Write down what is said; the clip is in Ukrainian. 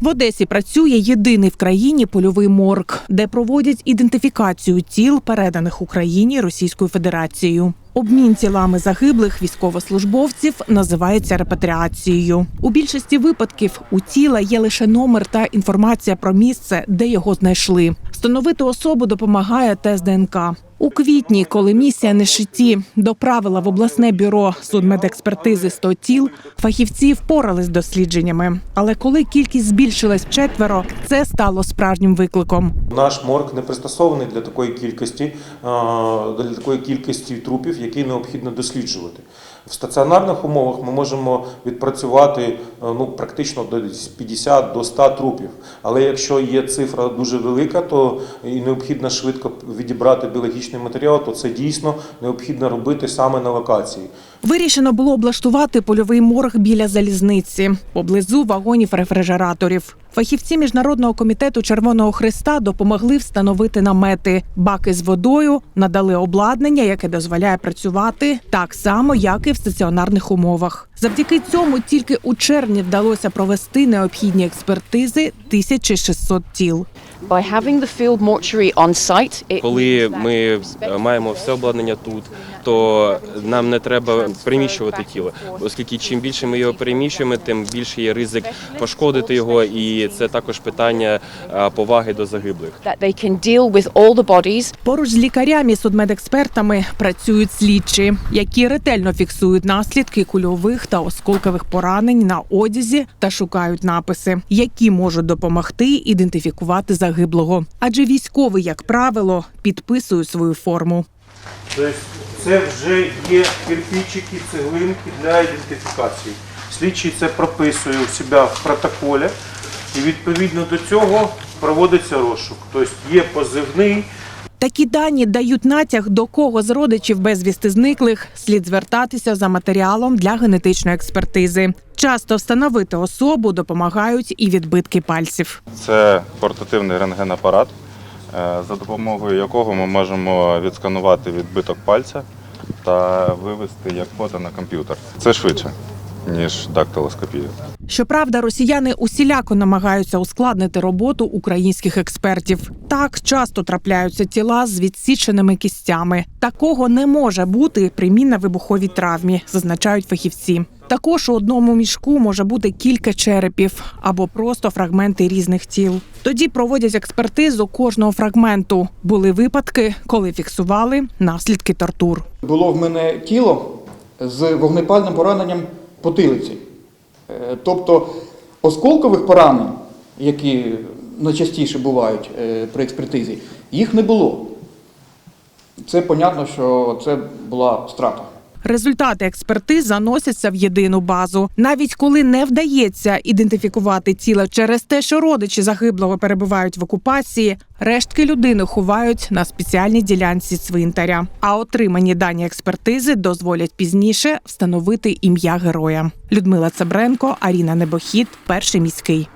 В Одесі працює єдиний в країні польовий морг, де проводять ідентифікацію тіл, переданих Україні Російською Федерацією. Обмін тілами загиблих військовослужбовців називається репатріацією. У більшості випадків у тіла є лише номер та інформація про місце, де його знайшли. Встановити особу допомагає тест ДНК. У квітні, коли місія Нешиті доправила в обласне бюро судмедекспертизи 100 тіл, фахівці впорались з дослідженнями. Але коли кількість збільшилась вчетверо, це стало справжнім викликом. Наш морг не пристосований для такої кількості, е, для такої кількості трупів, які необхідно досліджувати. В стаціонарних умовах ми можемо відпрацювати е, ну, практично до десь 50 до 100 трупів. Але якщо є цифра дуже велика, то і необхідно швидко відібрати біологічний матеріал, то це дійсно необхідно робити саме на локації. Вирішено було облаштувати польовий морг біля залізниці поблизу вагонів рефрижераторів. Фахівці міжнародного комітету Червоного Христа допомогли встановити намети, баки з водою, надали обладнання, яке дозволяє працювати так само, як і в стаціонарних умовах. Завдяки цьому тільки у червні вдалося провести необхідні експертизи 1600 тіл. By having the field mortuary on site, it Коли ми е, маємо все обладнання тут, то нам не треба переміщувати тіло, оскільки чим більше ми його переміщуємо, тим більше є ризик пошкодити його, і це також питання е, поваги до загиблих. that they can deal with all the bodies Поруч з лікарями судмедекспертами працюють слідчі, які ретельно фіксують наслідки кульових та осколкових поранень на одязі та шукають написи, які можуть допомогти ідентифікувати загиблого. Адже військовий, як правило, підписує свою форму. Тобто це вже є кирпичики, цеглинки для ідентифікації. Слідчий це прописує у себе в протоколі, і відповідно до цього проводиться розшук. Тобто є позивний. Такі дані дають натяг, до кого з родичів безвісти зниклих слід звертатися за матеріалом для генетичної експертизи. Часто встановити особу допомагають і відбитки пальців. Це портативний рентгенапарат, е, за допомогою якого ми можемо відсканувати відбиток пальця та вивести як фото на комп'ютер. Це швидше, ніж дактилоскопія. Щоправда, росіяни усіляко намагаються ускладнити роботу українських експертів. Так часто трапляються тіла з відсіченими кістями. Такого не може бути при мінно-вибуховій травмі, зазначають фахівці. Також у одному мішку може бути кілька черепів або просто фрагменти різних тіл. Тоді проводять експертизу кожного фрагменту. Були випадки, коли фіксували наслідки тортур. Було в мене тіло з вогнепальним пораненням потилиці. Е, Тобто осколкових поранень, які найчастіше бувають е, при експертизі, їх не було. Це понятно, що це була страта. Результати експертиз заносяться в єдину базу. Навіть коли не вдається ідентифікувати тіло через те, що родичі загиблого перебувають в окупації, рештки людини ховають на спеціальній ділянці цвинтаря. А отримані дані експертизи дозволять пізніше встановити ім'я героя. Людмила Цебренко, Аріна Небохід, перший міський.